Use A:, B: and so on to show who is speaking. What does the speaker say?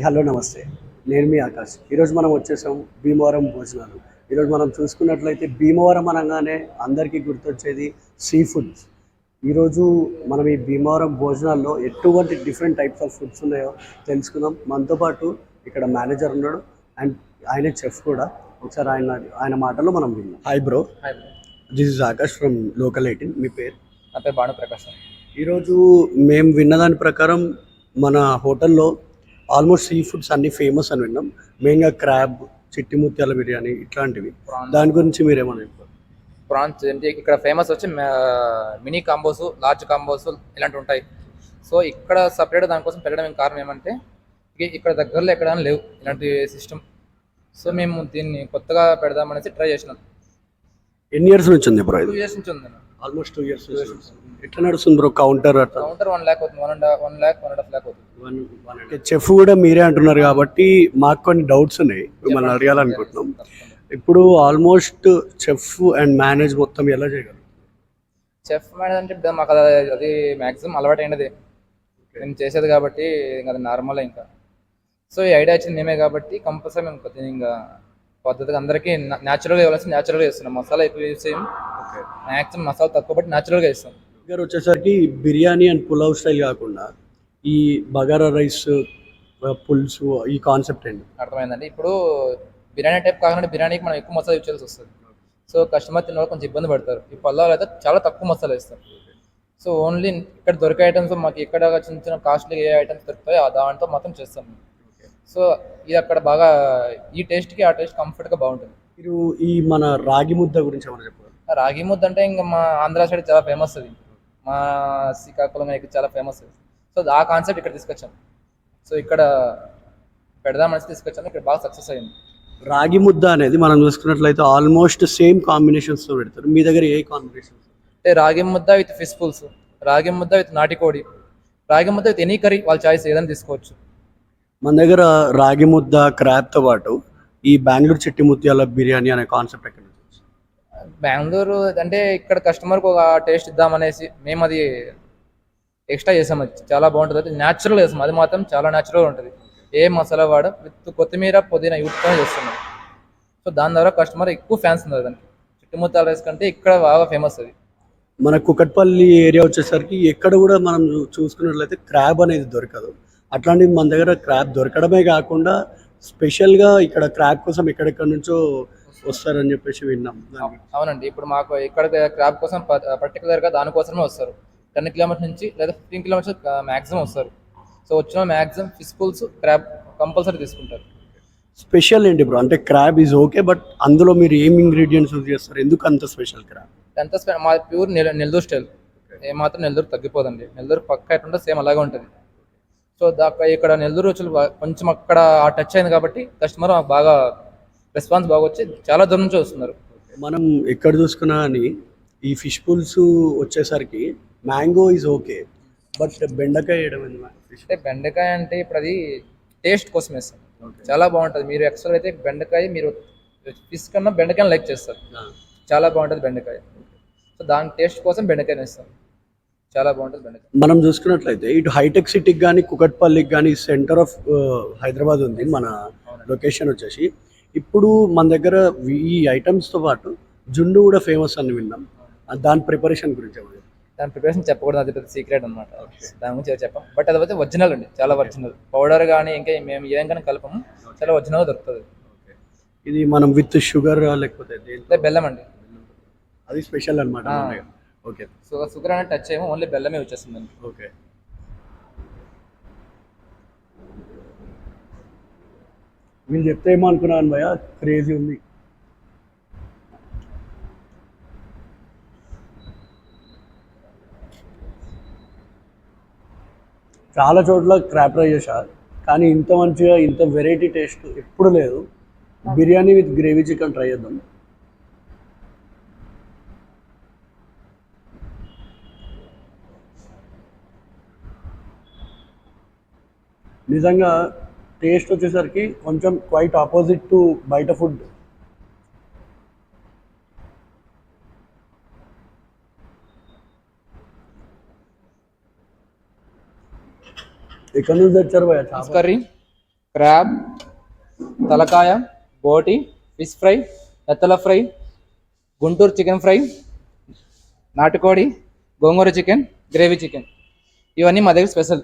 A: Hello నమస్తే. నేను మీ ఆకాష్. ఈరోజు మనం వచ్చేసాం భీమవరం భోజనాలు. ఈరోజు మనం చూసుకున్నట్లయితే భీమవరం అనగానే అందరికీ గుర్తొచ్చేది సీ ఫుడ్స్. ఈరోజు మనం ఈ భీమవరం భోజనాల్లో ఎటువంటి డిఫరెంట్ టైప్స్ ఆఫ్ ఫుడ్స్ ఉన్నాయో తెలుసుకుందాం. మనతో పాటు ఇక్కడ మేనేజర్ ఉన్నాడు అండ్ ఆయన చెఫ్ కూడా. ఒకసారి ఆయన ఆయన మాటల్లో మనం విన్నాం hi bro.
B: Hi
A: this is Akash from local eighteen. మీ పేరు?
B: నా పేరు భాను ప్రకాశ్
A: ఈరోజు మేము విన్నదాని ప్రకారం మన హోటల్లో ఆల్మోస్ట్ సీ ఫుడ్స్ అన్ని ఫేమస్ అని విన్నాం. మెయిన్గా క్రాబ్ చిట్టి ముత్యాల బిర్యానీ ఇట్లాంటివి. దాని గురించి చెప్తారు
B: ప్రాన్స్ ఇక్కడ ఫేమస్ వచ్చి మినీ కాంబోస్ లార్జ్ కాంబోస్ ఇలాంటివి ఉంటాయి. సో ఇక్కడ సపరేట్ దానికోసం పెట్టడం కారణం ఏమంటే ఇక్కడ దగ్గరలో ఎక్కడ లేవు ఇలాంటి సిస్టమ్ సో మేము దీన్ని కొత్తగా పెడదామనేసి ట్రై చేసినాం.
A: ఎన్ని ఇయర్స్ నుంచి ఉంది
B: టూ ఇయర్స్ నుంచి ఉంది
A: ఆల్మోస్ట్ టూ ఇయర్స్ ఎట్లా నడుస్తుంది బ్రో కౌంటర్ అట్లా?
B: కౌంటర్ వన్ ల్యాక్ అవుతుంది. One and one lakh one and half. Lakh అవుతుంది
A: చెఫ్ కూడా మీరే అంటున్నారు కాబట్టి మాకు కొన్ని డౌట్స్ ఉన్నాయి. మిమ్మల్ని అడగాలనుకుంటున్నాం. ఇప్పుడు ఆల్మోస్ట్ చెఫ్ అండ్ మేనేజ్ మొత్తం ఎలా చేయగలరు?
B: చెఫ్ మేనేజ్ అంటే ఇప్పుడు మాకు అది అది మ్యాక్సిమం అలవాటు అయినది. మేము చేసేది కాబట్టి ఇంకా అది నార్మల్ ఇంకా. సో ఈ ఐడియా వచ్చింది మేమే కాబట్టి కంపల్సరీ మేము కొద్దిగా ఇంకా పద్ధతిగా అందరికీ న్యాచురల్గా ఇవ్వాల్సి న్యాచురల్గా ఇస్తున్నాం మసాలా ఎక్కువ యూస్ చేయం మ్యాక్సిమం మసాలా తక్కువ బట్టి న్యాచురల్గా ఇస్తాం
A: దగ్గర వచ్చేసరికి బిర్యానీ అండ్ పులావ్ స్టైల్ కాకుండా ఈ బగారా రైస్ పులుసు ఈ కాన్సెప్ట్ అండి
B: అర్థమైందండి. ఇప్పుడు బిర్యానీ టైప్ కాకుండా బిర్యానీకి మనం ఎక్కువ మసాలా యూజ్ చేయాల్సి వస్తుంది. సో కస్టమర్ తిన్న వాళ్ళు కొంచెం ఇబ్బంది పడతారు. ఈ పల్లాలు అయితే చాలా తక్కువ మసాలా ఇస్తాం సో ఓన్లీ ఇక్కడ దొరికే ఐటమ్స్ మాకు ఇక్కడ చిన్న చిన్న కాస్ట్లీ ఏ ఐటమ్స్ దొరుకుతాయో ఆ దాంతో మాత్రం చేస్తాం సో ఇది అక్కడ బాగా ఈ టేస్ట్కి ఆ టేస్ట్ కంఫర్ట్గా బాగుంటుంది.
A: మీరు ఈ మన రాగి ముద్ద గురించి ఏమైనా చెప్పారు
B: రాగి ముద్ద అంటే ఇంకా మా ఆంధ్ర సైడ్ చాలా ఫేమస్ అది. మా శ్రీకాకుళం ఇక్కడ చాలా ఫేమస్ అది. సో ఆ కాన్సెప్ట్ ఇక్కడ తీసుకొచ్చాం. సో ఇక్కడ పెడదామనేసి తీసుకొచ్చాము ఇక్కడ బాగా సక్సెస్ అయింది.
A: రాగి ముద్ద అనేది మనం చూసుకున్నట్లయితే ఆల్మోస్ట్ సేమ్ కాంబినేషన్స్తో పెడతారు. మీ దగ్గర ఏ కాంబినేషన్స్
B: అంటే రాగి ముద్ద విత్ ఫిష్ పుల్స్ రాగి ముద్ద విత్ నాటికోడి రాగి ముద్ద విత్ ఎనీ కర్రీ వాళ్ళ చాయిస్ ఏదైనా తీసుకోవచ్చు.
A: మన దగ్గర రాగి ముద్ద క్రాబ్తో పాటు ఈ బెంగళూరు చిట్టి ముత్యాల బిర్యానీ అనే కాన్సెప్ట్ ఎక్కడ?
B: బెంగళూరు అంటే ఇక్కడ కస్టమర్కి ఒక టేస్ట్ ఇద్దామనేసి మేము అది ఎక్స్ట్రా చేసాం. అది చాలా బాగుంటుంది. అది న్యాచురల్ చేస్తాం అది మాత్రం చాలా న్యాచురల్ ఉంటుంది. ఏ మసాలా వాడ విత్ కొత్తిమీర పుదీనా యూట్తో చేస్తున్నాం సో దాని ద్వారా కస్టమర్ ఎక్కువ ఫ్యాన్స్ ఉన్నారు దానికి. చుట్టుముత్తాల రైస్ కంటే ఇక్కడ బాగా ఫేమస్ అది.
A: మన కుకట్పల్లి ఏరియా వచ్చేసరికి ఎక్కడ కూడా మనం చూసుకున్నట్లయితే క్రాబ్ అనేది దొరకదు. అట్లాంటిది మన దగ్గర క్రాబ్ దొరకడమే కాకుండా స్పెషల్గా ఇక్కడ క్రాబ్ కోసం ఎక్కడెక్కడి నుంచో వస్తారని చెప్పేసి విన్నాం.
B: అవునండి. ఇప్పుడు మాకు ఇక్కడ క్రాబ్ కోసం పర్టికులర్గా దానికోసమే వస్తారు. టెన్ కిలోమీటర్స్ నుంచి లేదా ఫిఫ్టీన్ కిలోమీటర్స్ మ్యాక్సిమం వస్తారు. సో వచ్చిన మ్యాక్సిమం ఫిష్ పుల్స్ క్రాబ్ కంపల్సరీ తీసుకుంటారు.
A: స్పెషల్ ఏంటి బ్రో? అంటే క్రాబ్ ఈజ్ ఓకే బట్ అందులో మీరు ఏం ఇంగ్రీడియంట్స్ యూజ్ చేస్తారు? ఎందుకు అంత స్పెషల్ క్రాబ్
B: ఎంత స్పె- మా ప్యూర్ నెల- నెల్లూరు స్టైల్. ఏమాత్రం నెల్లూరు తగ్గిపోదండి. నెల్లూరు పక్క ఎట్లుంటే సేమ్ అలాగే ఉంటుంది. సో దాకా ఇక్కడ నెల్లూరు బా- కొంచెం అక్కడ ఆ టచ్ అయింది కాబట్టి కస్టమర్ బాగా రెస్పాన్స్ బాగా వచ్చి చాలా దూరం నుంచి వస్తున్నారు.
A: మనం ఎక్కడ చూసుకున్నా అని ఈ ఫిష్ పుల్స్ వచ్చేసరికి మ్యాంగో ఈజ్ ఓకే బట్ బెండకాయ వేయడం
B: అంటే బెండకాయ అంటే ఇప్పుడు అది టేస్ట్ కోసం వేస్తాం. చాలా బాగుంటుంది. మీరు యాక్చువల్ అయితే బెండకాయ మీరు ఫిష్ కన్నా బెండకాయ లైక్ చేస్తారు. చాలా బాగుంటుంది బెండకాయ. సో దాని టేస్ట్ కోసం బెండకాయ వేస్తాం. చాలా బాగుంటుంది బెండకాయ.
A: మనం చూసుకున్నట్లయితే ఇటు హైటెక్ సిటీకి కానీ కుకట్పల్లికి కానీ సెంటర్ ఆఫ్ హైదరాబాద్ ఉంది మన లొకేషన్ వచ్చేసి. ఇప్పుడు మన దగ్గర ఈ ఐటమ్స్తో పాటు జున్ను కూడా ఫేమస్ అని విన్నాం. దాని ప్రిపరేషన్ గురించి?
B: దాని ప్రిపరేషన్ చెప్పకూడదు అది పెద్ద సీక్రెట్ అనమాట దాని గురించి చెప్పాం. బట్ అది అయితే ఒరిజినల్ అండి చాలా ఒరిజినల్. పౌడర్ కానీ ఇంకా మేము ఏం కానీ కలపము చాలా ఒరిజినల్ దొరుకుతుంది.
A: ఇది మనం విత్ షుగర్ లేకపోతే
B: బెల్లం అండి.
A: అది స్పెషల్ అనమాట. ఓకే.
B: సో షుగర్ అనేది టచ్ చేయము ఓన్లీ బెల్లమే వచ్చేస్తుంది
A: ఓకే. వీళ్ళు చెప్తే ఏమో అనుకున్నాను భయ క్రేజీ ఉంది. చాలా చోట్ల క్రాప్ ట్రై చేశారు కానీ ఇంత మంచిగా ఇంత వెరైటీ టేస్ట్ ఎప్పుడు లేదు. Biryani with gravy chicken try చేద్దాం. నిజంగా టేస్ట్ వచ్చేసరికి కొంచెం క్వైట్ ఆపోజిట్ టు బయట ఫుడ్ ఎక్కడి నుంచి తెచ్చారు భయ
B: కర్రీ క్రాబ్ తలకాయ బోటి ఫిష్ ఫ్రై నెత్తల ఫ్రై గుంటూరు చికెన్ ఫ్రై నాటుకోడి గోంగూర చికెన్ గ్రేవీ చికెన్ ఇవన్నీ మా దగ్గర స్పెషల్